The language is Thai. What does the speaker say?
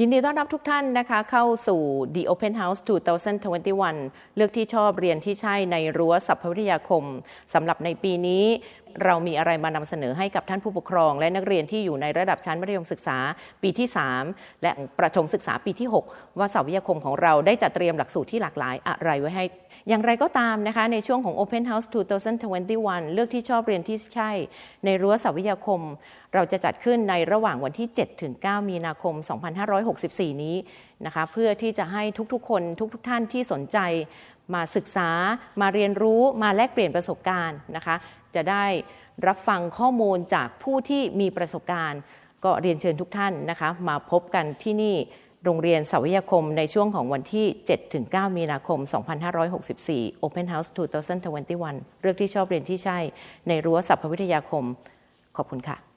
ยินดีต้อนรับทุกท่านนะคะเข้าสู่ The Open House 2021 เลือกที่ชอบเรียนที่ใช่ในรั้วสัพพวิทยาคมสำหรับในปีนี้เรามีอะไรมานำเสนอให้กับท่านผู้ปกครอง และนักเรียนที่อยู่ในระดับชั้นมัธยมศึกษาปีที่ 3 และประถมศึกษาปีที่ 6 ว่าสัพพวิทยาคมของเราได้จัดเตรียมหลักสูตรที่หลากหลายอะไรไว้ให้ อย่างไรก็ตามนะคะในช่วงของ Open House 2021 เลือกที่ชอบเรียนที่ใช่ ในรั้วสวิทยาคม เราจะจัดขึ้นในระหว่างวันที่7ถึง9มีนาคม 2564 นี้นะคะเพื่อที่จะให้ทุกๆ คนทุกๆท่านที่สนใจมาศึกษามาเรียนรู้มาแลกเปลี่ยนประสบการณ์นะคะ จะได้รับฟังข้อมูลจากผู้ที่มีประสบการณ์ ก็เรียนเชิญทุกท่านนะคะ มาพบกันที่นี่ โรงเรียนสาวิทยาคมในช่วงของวันที่ 7-9 มีนาคม 2564 Open House 2021 เลือกที่ชอบเรียนที่ใช่ ในรั้วสัพพวิทยาคม ขอบคุณค่ะ